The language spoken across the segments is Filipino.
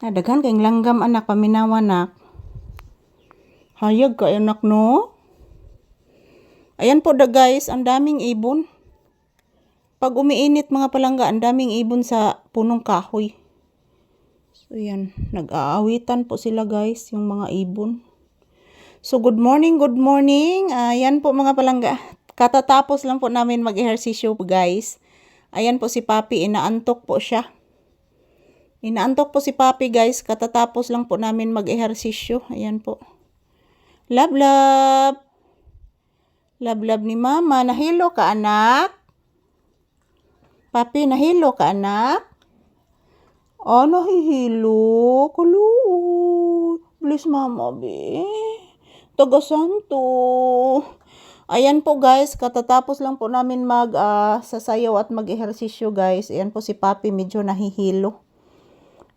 Ah, daghan kayong langgam anak, paminawa anak. Hayag ka anak no? Ayan po da guys, ang daming ibon. Pag umiinit mga palangga, ang daming ibon sa punong kahoy. So yan, nag-aawitan po sila guys, yung mga ibon. So good morning, good morning. Ayan po mga palangga. Katatapos lang po namin mag-ehersisyo guys. Ayan po si Papi, inaantok po siya. Inaantok po si Papi guys, katatapos lang po namin mag-ehersisyo. Ayan po. Love, love. Love, love ni Mama. Nahilo ka, anak? Papi, nahilo ka, anak? Oh, nahihilo. Kaluoy. Please, Mama, be. Taga Santo. Ayan po guys, katatapos lang po namin mag ah, sasayaw at mag-ehersisyo guys. Ayan po si Papi medyo nahihilo.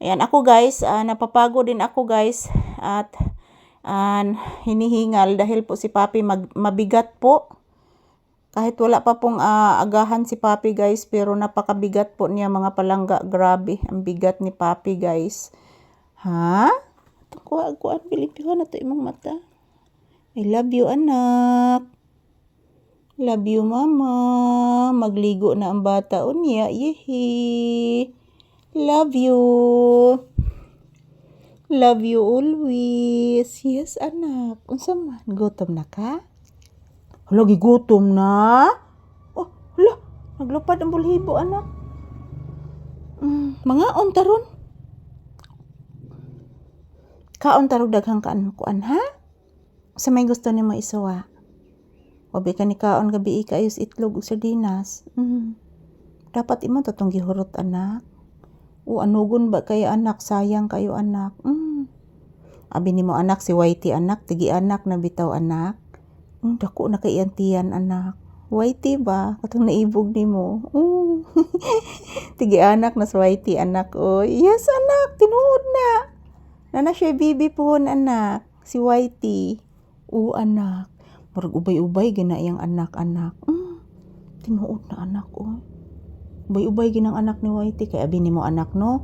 Ayan ako guys, ah, napapagod din ako guys at ah, hinihingal dahil po si Papi mag, mabigat po. Kahit wala pa pong ah, agahan si Papi guys pero napakabigat po niya mga palangga. Grabe, ang bigat ni Papi guys. Ha? Kuha, kuha, bilipihan na to imong mata. I love you anak. Love you, mama. Magligo na ang bata. Unya, yehi. Love you. Love you always. Yes, anak. Unsa man? Gutom na ka? Hala, gigutom na? Oh, hala. Naglupad ang bulhibo, anak. Mm, mga ontaron. Kaon tarog daghang kaan kuan ha? Sa may gusto ni mo isuwa? Wabi ka ni kaon gabi ikayos itlog ug sardinas. Mm. Dapat imo tatong gihurot anak. O anugon ba kay anak sayang kayo anak. Mm. Abi nimo anak si Whitey anak tigi anak na bitaw anak. Mm, dako na kay iyantiyan anak. Whitey ba? Katong naibog nimo. Mm. tigi anak na si Whitey anak. Oh, yes anak, tinuod na. Nana siya bibi pohon anak. Si Whitey. O anak. Murag ubay-ubay gina iyang anak-anak. Mm. Tinuod na anak oh. Ubay-ubay ginang anak ni Whitey kay abi nimo anak no.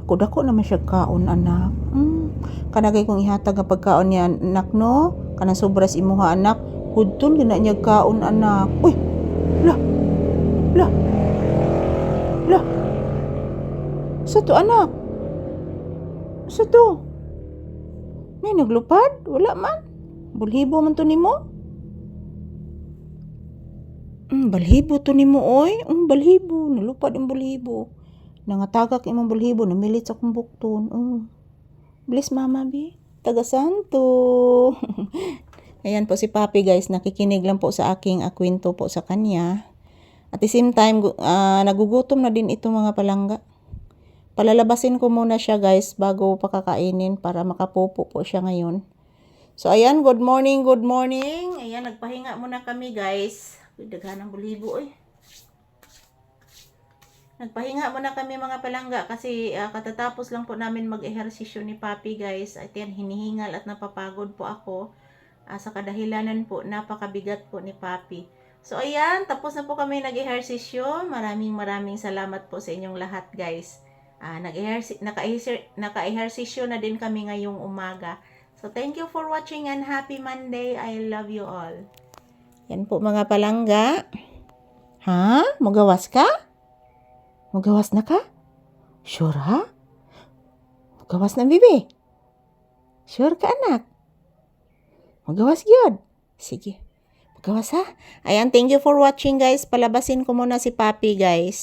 Dako-dako naman siya kaon anak. Mm. Kanagay kong ihatag nga pagkaon niya anak no. Kanang sobras imuha anak. Hudton gina niya kaon anak. Uy. La. La. La. Sa to anak? Sa to? May naglupad? Wala man. Bulhibo man to nimo? Mm, balhibo to nimo oy. Mm, balhibo. Nalupad ang balhibo. Nangatagak imong balhibo. Namilit sa kong bukton. Mm. Bless mama bi. Taga Santo. Ayan po si Papi guys. Nakikinig lang po sa aking akwento po sa kanya. At the same time, ah, nagugutom na din ito mga palangga. Palalabasin ko muna siya guys bago pakakainin para makapopo po siya ngayon. So ayan, good morning, good morning. Ayan, nagpahinga muna kami guys. Uy, daghan ng bulibo oy. Nagpahinga muna kami mga palangga kasi ah, katatapos lang po namin mag-ehersisyo ni Papi guys. At yan, hinihingal at napapagod po ako. Ah, sa kadahilanan po, napakabigat po ni Papi. So ayan, tapos na po kami nag-ehersisyo. Maraming maraming salamat po sa inyong lahat guys. Naka-eher- naka-ehersisyo na din kami ngayong umaga. So, thank you for watching and happy Monday. I love you all. Yan po mga palangga. Ha? Magawas ka? Magawas na ka? Sure ha? Magawas na bibi? Sure ka anak? Magawas gyud. Sige. Magawas ha? Ayan, thank you for watching guys. Palabasin ko muna si Papi guys.